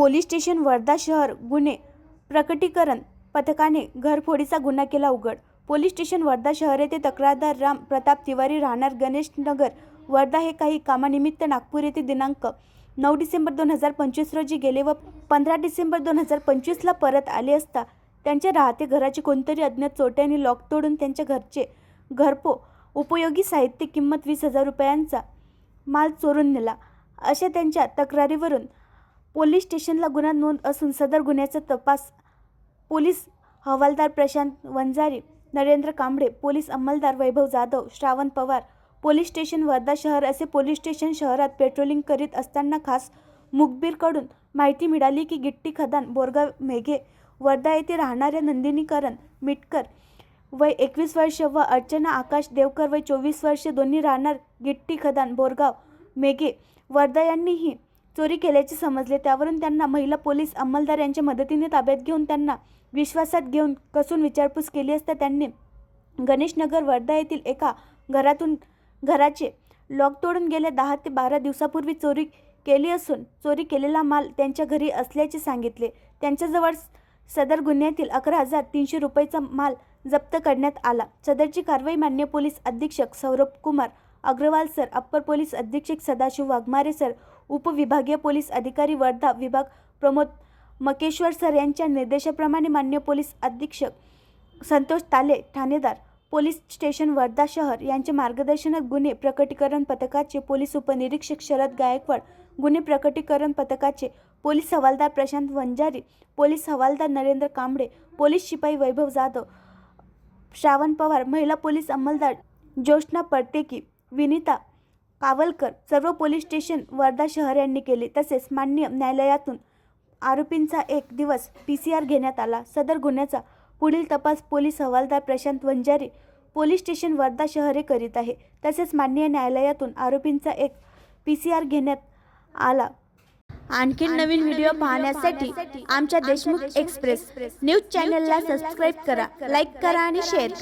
Police station Wardha शहर गुन्हे प्रकटीकरण पथकाने घरफोडीचा गुन्हा केला उघड. पोलीस स्टेशन वर्धा शहर येथे तक्रारदार राम प्रताप तिवारी राहणार गणेश नगर वर्धा हे काही कामानिमित्त नागपूर येथे दिनांक नऊ डिसेंबर दोन हजार पंचवीस रोजी गेले व पंधरा डिसेंबर दोन हजार पंचवीसला परत आले असता त्यांच्या राहते घराचे कोणतरी अज्ञात चोट्याने लॉक तोडून त्यांच्या घरचे घरपो उपयोगी साहित्य किंमत वीस हजार रुपयांचा माल चोरून नेला. अशा त्यांच्या तक्रारीवरून पोलीस स्टेशनला गुन्हा नोंद असून सदर गुन्ह्याचा तपास पोलीस हवालदार प्रशांत वंजारी नरेंद्र कांबळे पोलीस अंमलदार वैभव जाधव श्रावण पवार पोलीस स्टेशन वर्धा शहर असे पोलीस स्टेशन शहरात पेट्रोलिंग करीत असताना खास मुखबीरकडून माहिती मिळाली की गिट्टी खदान बोरगाव मेघे वर्धा येथे राहणाऱ्या नंदिनीकरण मिटकर वय एकवीस वर्ष व अर्चना आकाश देवकर वय चोवीस वर्ष दोन्ही राहणार गिट्टी खदान बोरगाव मेघे वर्धा यांनीही चोरी केल्याचे समजले. त्यावरून त्यांना महिला पोलीस अंमलदार यांच्या मदतीने ताब्यात घेऊन त्यांना विश्वासात घेऊन कसून विचारपूस केली असता त्यांनी गणेशनगर वर्धा येथील एका घरातून घराचे लॉक तोडून गेल्या दहा ते बारा दिवसापूर्वी चोरी केली असून चोरी केलेला माल त्यांच्या घरी असल्याचे सांगितले. त्यांच्याजवळ सदर गुन्ह्यातील अकरा हजार तीनशे रुपयेचा माल जप्त करण्यात आला. सदरची कारवाई मान्य पोलीस अधीक्षक Saurabh Kumar Agarwal sir upper police अधीक्षक सदाशिव वाघमारे सर उपविभागीय पोलीस अधिकारी वर्धा विभाग प्रमोद मकेश्वर सर यांच्या निर्देशाप्रमाणे मान्य पोलीस अधीक्षक संतोष ताले ठाणेदार पोलीस स्टेशन वर्धा शहर यांचे मार्गदर्शनात गुन्हे प्रकटीकरण पथकाचे पोलीस उपनिरीक्षक शरद गायकवाड गुन्हे प्रकटीकरण पथकाचे पोलीस हवालदार प्रशांत वंजारी पोलीस हवालदार नरेंद्र कांबळे पोलीस शिपाई वैभव जाधव श्रावण पवार महिला पोलीस अंमलदार ज्योत्स्ना परतेकी विनिता कावलकर सर्व पोलीस स्टेशन वर्धा शहर यांनी केले. तसेच मान्य न्यायालयातून आरोपींचा एक दिवस पी सी आर घेण्यात आला. सदर गुन्ह्याचा पुढील तपास पोलीस हवालदार प्रशांत वंजारी पोलीस स्टेशन वर्धा शहरे करीत आहे. तसेच मान्य न्यायालयातून आरोपींचा एक पी सी आर घेण्यात आला. आणखीन नवीन व्हिडिओ पाहण्यासाठी आमच्या देशमुख एक्सप्रेस न्यूज चॅनलला सबस्क्राईब करा लाईक करा आणि शेअर करा.